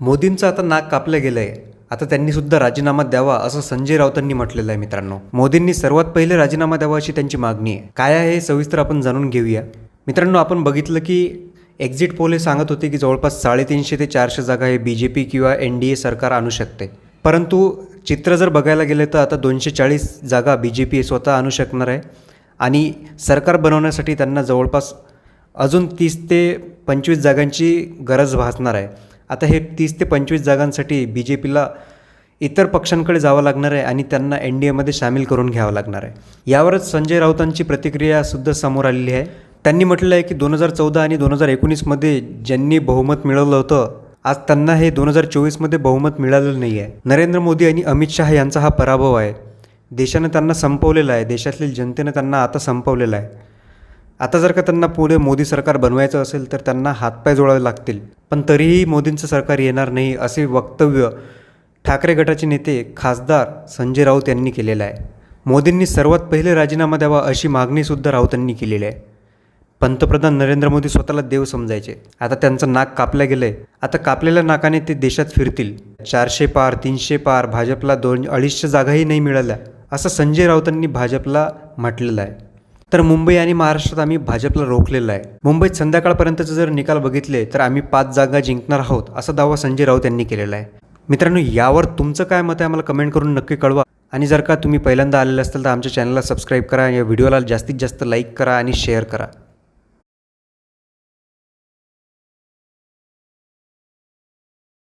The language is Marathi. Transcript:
मोदींचं आता नाक कापलं गेलं आहे आता त्यांनी सुद्धा राजीनामा द्यावा असं संजय राऊतांनी म्हटलेलं आहे मित्रांनो. मोदींनी सर्वात पहिले राजीनामा द्यावा अशी त्यांची मागणी आहे. काय आहे हे सविस्तर आपण जाणून घेऊया. मित्रांनो आपण बघितलं की एक्झिट पोल हे सांगत होते की जवळपास साडेतीनशे ते चारशे जागा हे बी जे पी किंवा एन डी ए सरकार आणू शकते. परंतु चित्र जर बघायला गेले तर आता दोनशे चाळीस जागा बी जे पी स्वतः आणू शकणार आहे. आणि सरकार बनवण्यासाठी त्यांना जवळपास अजून तीस ते पंचवीस जागांची गरज भासणार आहे. आता हे तीस ते पंचवीस जागांसाठी बी जे पीला इतर पक्षांकडे जावं लागणार आहे आणि त्यांना एन डी एमध्ये सामील करून घ्यावं लागणार आहे. यावरच संजय राऊतांची प्रतिक्रियासुद्धा समोर आलेली आहे. त्यांनी म्हटलं आहे की दोन हजार चौदा आणि दोन हजार एकोणीसमध्ये ज्यांनी बहुमत मिळवलं होतं आज त्यांना हे दोन हजार चोवीसमध्ये बहुमत मिळालेलं नाही आहे. नरेंद्र मोदी आणि अमित शहा यांचा हा पराभव आहे. देशानं त्यांना संपवलेला आहे. देशातील जनतेनं त्यांना आता संपवलेला आहे. आता जर का त्यांना पुढे मोदी सरकार बनवायचं असेल तर त्यांना हातपाय जोडावे लागतील. पण तरीही मोदींचं सरकार येणार नाही असे वक्तव्य ठाकरे गटाचे नेते खासदार संजय राऊत यांनी केलेलं आहे. मोदींनी सर्वात पहिले राजीनामा द्यावा अशी मागणीसुद्धा राऊतांनी केलेली आहे. पंतप्रधान नरेंद्र मोदी स्वतःला देव समजायचे. आता त्यांचं नाक कापलं गेलं आहे आता कापलेल्या नाकाने ते देशात फिरतील. चारशे पार तीनशे पार भाजपला दोन अडीचशे जागाही नाही मिळाल्या असं संजय राऊतांनी भाजपला म्हटलेलं आहे. तर मुंबई आणि महाराष्ट्रात आम्ही भाजपला रोखलेलं आहे. मुंबईत संध्याकाळपर्यंतचे जर निकाल बघितले तर आम्ही पाच जागा जिंकणार आहोत असा दावा संजय राऊत यांनी केलेला आहे. मित्रांनो यावर तुमचं काय मत आहे? आम्हाला कमेंट करून नक्की कळवा. आणि जर का तुम्ही पहिल्यांदा आलेले असाल तर आमच्या चॅनलला सबस्क्राईब करा. या व्हिडिओला जास्तीत जास्त लाईक करा आणि शेअर करा.